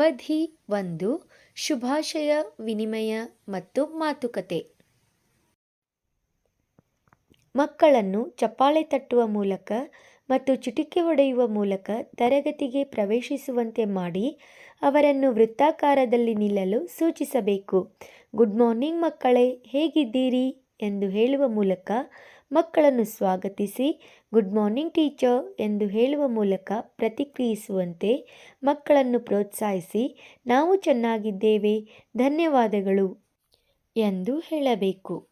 ಅವಧಿ ಒಂದು, ಶುಭಾಶಯ, ವಿನಿಮಯ ಮತ್ತು ಮಾತುಕತೆ. ಮಕ್ಕಳನ್ನು ಚಪ್ಪಾಳೆ ತಟ್ಟುವ ಮೂಲಕ ಮತ್ತು ಚಿಟಿಕೆ ಹೊಡೆಯುವ ಮೂಲಕ ತರಗತಿಗೆ ಪ್ರವೇಶಿಸುವಂತೆ ಮಾಡಿ ಅವರನ್ನು ವೃತ್ತಾಕಾರದಲ್ಲಿ ನಿಲ್ಲಲು ಸೂಚಿಸಬೇಕು. ಗುಡ್ ಮಾರ್ನಿಂಗ್ ಮಕ್ಕಳೇ, ಹೇಗಿದ್ದೀರಿ? ಎಂದು ಹೇಳುವ ಮೂಲಕ ಮಕ್ಕಳನ್ನು ಸ್ವಾಗತಿಸಿ ಗುಡ್ ಮಾರ್ನಿಂಗ್ ಟೀಚರ್ ಎಂದು ಹೇಳುವ ಮೂಲಕ ಪ್ರತಿಕ್ರಿಯಿಸುವಂತೆ ಮಕ್ಕಳನ್ನು ಪ್ರೋತ್ಸಾಹಿಸಿ ನಾವು ಚೆನ್ನಾಗಿದ್ದೇವೆ. ಧನ್ಯವಾದಗಳು ಎಂದು ಹೇಳಬೇಕು.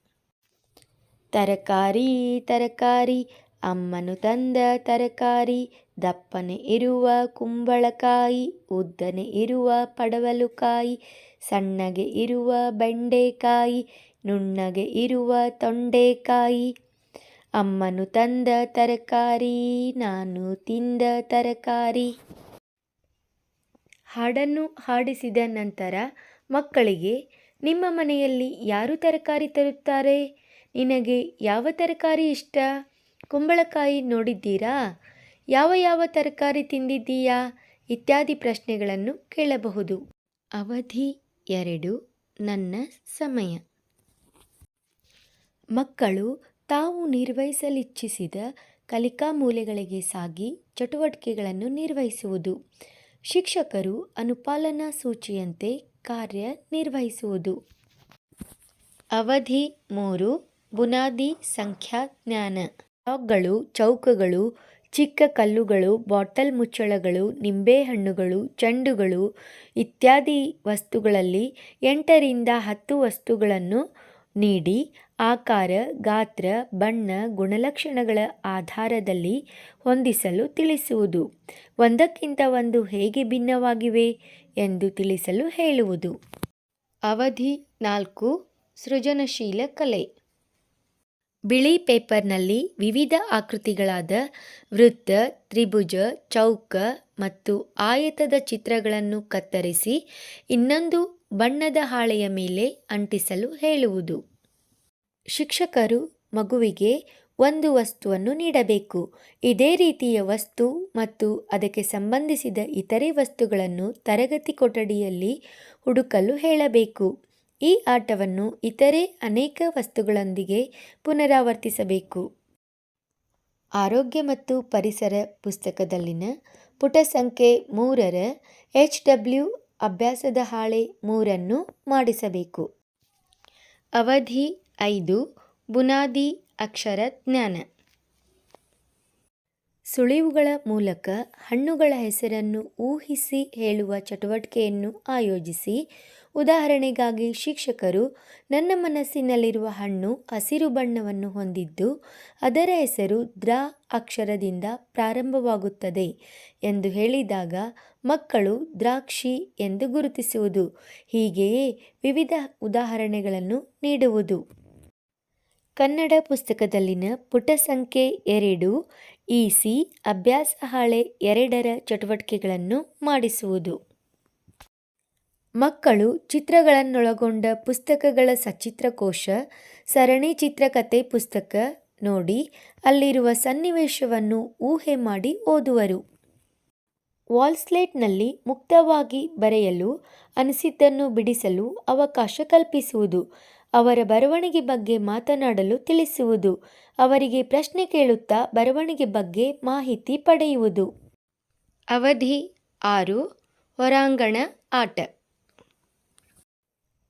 ತರಕಾರಿ ತರಕಾರಿ, ಅಮ್ಮನು ತಂದ ತರಕಾರಿ, ದಪ್ಪನೆ ಇರುವ ಕುಂಬಳಕಾಯಿ, ಉದ್ದನೆ ಇರುವ ಪಡವಲುಕಾಯಿ, ಸಣ್ಣಗೆ ಇರುವ ಬೆಂಡೆಕಾಯಿ, ನುಣ್ಣಗೆ ಇರುವ ತೊಂಡೆಕಾಯಿ ಅಮ್ಮನು ತಂದ ತರಕಾರಿ, ನಾನು ತಿಂದ ತರಕಾರಿ. ಹಾಡನ್ನು ಹಾಡಿಸಿದ ನಂತರ ಮಕ್ಕಳಿಗೆ, ನಿಮ್ಮ ಮನೆಯಲ್ಲಿ ಯಾರು ತರಕಾರಿ ತರುತ್ತಾರೆ? ನಿನಗೆ ಯಾವ ತರಕಾರಿ ಇಷ್ಟ? ಕುಂಬಳಕಾಯಿ ನೋಡಿದ್ದೀರಾ? ಯಾವ ಯಾವ ತರಕಾರಿ ತಿಂದಿದ್ದೀಯಾ? ಇತ್ಯಾದಿ ಪ್ರಶ್ನೆಗಳನ್ನು ಕೇಳಬಹುದು. ಅವಧಿ ಎರಡು, ನನ್ನ ಸಮಯ. ಮಕ್ಕಳು ತಾವು ನಿರ್ವಹಿಸಲಿಚ್ಛಿಸಿದ ಕಲಿಕಾ ಮೂಲೆಗಳಿಗೆ ಸಾಗಿ ಚಟುವಟಿಕೆಗಳನ್ನು ನಿರ್ವಹಿಸುವುದು. ಶಿಕ್ಷಕರು ಅನುಪಾಲನಾ ಸೂಚಿಯಂತೆ ಕಾರ್ಯ ನಿರ್ವಹಿಸುವುದು. ಅವಧಿ ಮೂರು, ಬುನಾದಿ ಸಂಖ್ಯಾ ಜ್ಞಾನ. ಬ್ಲಾಕ್ಗಳು ಚೌಕಗಳು, ಚಿಕ್ಕ ಕಲ್ಲುಗಳು, ಬಾಟಲ್ ಮುಚ್ಚಳಗಳು ನಿಂಬೆಹಣ್ಣುಗಳು ಚೆಂಡುಗಳು ಇತ್ಯಾದಿ ವಸ್ತುಗಳಲ್ಲಿ ಎಂಟರಿಂದ ಹತ್ತು ವಸ್ತುಗಳನ್ನು ನೀಡಿ ಆಕಾರ, ಗಾತ್ರ, ಬಣ್ಣ, ಗುಣಲಕ್ಷಣಗಳ ಆಧಾರದಲ್ಲಿ ಹೊಂದಿಸಲು ತಿಳಿಸುವುದು. ಒಂದಕ್ಕಿಂತ ಒಂದು ಹೇಗೆ ಭಿನ್ನವಾಗಿವೆ ಎಂದು ತಿಳಿಸಲು ಹೇಳುವುದು. ಅವಧಿ ನಾಲ್ಕು, ಸೃಜನಶೀಲ ಕಲೆ. ಬಿಳಿ ಪೇಪರ್ನಲ್ಲಿ ವಿವಿಧ ಆಕೃತಿಗಳಾದ ವೃತ್ತ, ತ್ರಿಭುಜ, ಚೌಕ ಮತ್ತು ಆಯತದ ಚಿತ್ರಗಳನ್ನು ಕತ್ತರಿಸಿ ಇನ್ನೊಂದು ಬಣ್ಣದ ಹಾಳೆಯ ಮೇಲೆ ಅಂಟಿಸಲು ಹೇಳುವುದು. ಶಿಕ್ಷಕರು ಮಗುವಿಗೆ ಒಂದು ವಸ್ತುವನ್ನು ನೀಡಬೇಕು. ಇದೇ ರೀತಿಯ ವಸ್ತು ಮತ್ತು ಅದಕ್ಕೆ ಸಂಬಂಧಿಸಿದ ಇತರೆ ವಸ್ತುಗಳನ್ನು ತರಗತಿ ಕೊಠಡಿಯಲ್ಲಿ ಹುಡುಕಲು ಹೇಳಬೇಕು. ಈ ಆಟವನ್ನು ಇತರೆ ಅನೇಕ ವಸ್ತುಗಳೊಂದಿಗೆ ಪುನರಾವರ್ತಿಸಬೇಕು. ಆರೋಗ್ಯ ಮತ್ತು ಪರಿಸರ ಪುಸ್ತಕದಲ್ಲಿನ ಪುಟ ಸಂಖ್ಯೆ ಮೂರರ ಎಚ್ ಡಬ್ಲ್ಯೂ ಅಭ್ಯಾಸದ ಹಾಳೆ ಮೂರನ್ನು ಮಾಡಿಸಬೇಕು. ಅವಧಿ ಐದು, ಬುನಾದಿ ಅಕ್ಷರ ಜ್ಞಾನ. ಸುಳಿವುಗಳ ಮೂಲಕ ಹಣ್ಣುಗಳ ಹೆಸರನ್ನು ಊಹಿಸಿ ಹೇಳುವ ಚಟುವಟಿಕೆಯನ್ನು ಆಯೋಜಿಸಿ ಉದಾಹರಣೆಗಾಗಿ ಶಿಕ್ಷಕರು, ನನ್ನ ಮನಸ್ಸಿನಲ್ಲಿರುವ ಹಣ್ಣು ಹಸಿರು ಬಣ್ಣವನ್ನು ಹೊಂದಿದ್ದು, ಅದರ ಹೆಸರು ದ್ರ ಅಕ್ಷರದಿಂದ ಪ್ರಾರಂಭವಾಗುತ್ತದೆ ಎಂದು ಹೇಳಿದಾಗ ಮಕ್ಕಳು ದ್ರಾಕ್ಷಿ ಎಂದು ಗುರುತಿಸುವುದು, ಹೀಗೆಯೇ ವಿವಿಧ ಉದಾಹರಣೆಗಳನ್ನು ನೀಡುವುದು. ಕನ್ನಡ ಪುಸ್ತಕದಲ್ಲಿನ ಪುಟ ಸಂಖ್ಯೆ ಎರಡು ಇಸಿ ಅಭ್ಯಾಸ ಹಾಳೆ ಎರಡರ ಚಟುವಟಿಕೆಗಳನ್ನು ಮಾಡಿಸುವುದು. ಮಕ್ಕಳು ಚಿತ್ರಗಳನ್ನೊಳಗೊಂಡ ಪುಸ್ತಕಗಳ ಸಚಿತ್ರಕೋಶ ಸರಣಿ ಚಿತ್ರಕಥೆ ಪುಸ್ತಕ ನೋಡಿ ಅಲ್ಲಿರುವ ಸನ್ನಿವೇಶವನ್ನು ಊಹೆ ಮಾಡಿ ಓದುವರು. ವಾಲ್ಸ್ಲೇಟ್ನಲ್ಲಿ ಮುಕ್ತವಾಗಿ ಬರೆಯಲು, ಅನಿಸಿದ್ದನ್ನು ಬಿಡಿಸಲು ಅವಕಾಶ ಕಲ್ಪಿಸುವುದು, ಅವರ ಬರವಣಿಗೆ ಬಗ್ಗೆ ಮಾತನಾಡಲು ತಿಳಿಸುವುದು, ಅವರಿಗೆ ಪ್ರಶ್ನೆ ಕೇಳುತ್ತಾ ಬರವಣಿಗೆ ಬಗ್ಗೆ ಮಾಹಿತಿ ಪಡೆಯುವುದು. ಅವಧಿ ಆರು ಹೊರಾಂಗಣ ಆಟ.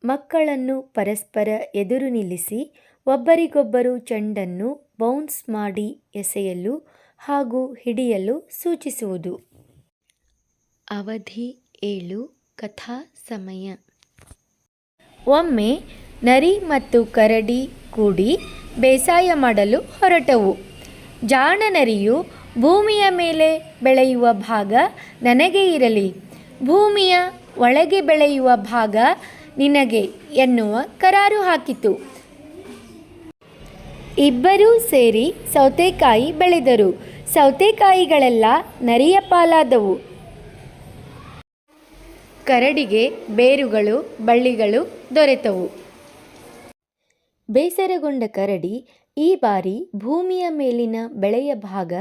ಮಕ್ಕಳನ್ನು ಪರಸ್ಪರ ಎದುರು ನಿಲ್ಲಿಸಿ ಒಬ್ಬರಿಗೊಬ್ಬರು ಚೆಂಡನ್ನು ಬೌನ್ಸ್ ಮಾಡಿ ಎಸೆಯಲು ಹಾಗೂ ಹಿಡಿಯಲು ಸೂಚಿಸುವುದು. ಅವಧಿ ಏಳು, ಕಥಾ ಸಮಯ. ಒಮ್ಮೆ ನರಿ ಮತ್ತು ಕರಡಿ ಕೂಡಿ ಬೇಸಾಯ ಮಾಡಲು ಹೊರಟವು. ಜಾಣ ನರಿಯು ಭೂಮಿಯ ಮೇಲೆ ಬೆಳೆಯುವ ಭಾಗ ನನಗೆ ಇರಲಿ. ಭೂಮಿಯ ಒಳಗೆ ಬೆಳೆಯುವ ಭಾಗ ನಿನಗೆ ಎನ್ನುವ ಕರಾರು ಹಾಕಿತು. ಇಬ್ಬರೂ ಸೇರಿ ಸೌತೆಕಾಯಿ ಬೆಳೆದರು. ಸೌತೆಕಾಯಿಗಳೆಲ್ಲ ನರಿಯ ಪಾಲಾದವು. ಕರಡಿಗೆ ಬೇರುಗಳು, ಬಳ್ಳಿಗಳು ದೊರೆತವು. ಬೇಸರಗೊಂಡ ಕರಡಿ ಈ ಬಾರಿ ಭೂಮಿಯ ಮೇಲಿನ ಬೆಳೆಯ ಭಾಗ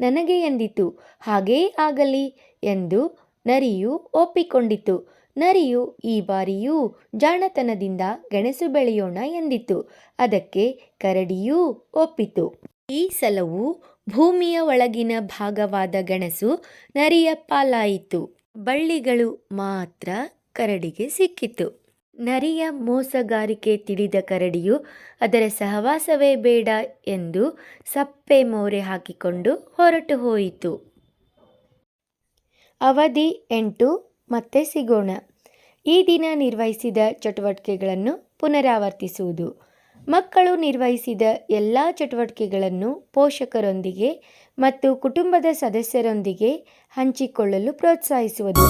ನನಗೆ ಎಂದಿತು. ಹಾಗೇ ಆಗಲಿ ಎಂದು ನರಿಯು ಒಪ್ಪಿಕೊಂಡಿತು. ನರಿಯು ಈ ಬಾರಿಯೂ ಜಾಣತನದಿಂದ ಗೆಣಸು ಬೆಳೆಯೋಣ ಎಂದಿತು. ಅದಕ್ಕೆ ಕರಡಿಯೂ ಒಪ್ಪಿತು. ಈ ಸಲವು ಭೂಮಿಯ ಒಳಗಿನ ಭಾಗವಾದ ಗೆಣಸು ನರಿಯ ಪಾಲಾಯಿತು. ಬಳ್ಳಿಗಳು ಮಾತ್ರ ಕರಡಿಗೆ ಸಿಕ್ಕಿತು. ನರಿಯ ಮೋಸಗಾರಿಕೆ ತಿಳಿದ ಕರಡಿಯು ಅದರ ಸಹವಾಸವೇ ಬೇಡ ಎಂದು ಸಪ್ಪೆ ಮೋರೆ ಹಾಕಿಕೊಂಡು ಹೊರಟು ಹೋಯಿತು. ಅವಧಿ ಎಂಟು ಮತ್ತೆ ಸಿಗೋಣ. ಈ ದಿನ ನಿರ್ವಹಿಸಿದ ಚಟುವಟಿಕೆಗಳನ್ನು ಪುನರಾವರ್ತಿಸುವುದು. ಮಕ್ಕಳು ನಿರ್ವಹಿಸಿದ ಎಲ್ಲ ಚಟುವಟಿಕೆಗಳನ್ನು ಪೋಷಕರೊಂದಿಗೆ ಮತ್ತು ಕುಟುಂಬದ ಸದಸ್ಯರೊಂದಿಗೆ ಹಂಚಿಕೊಳ್ಳಲು ಪ್ರೋತ್ಸಾಹಿಸುವುದು.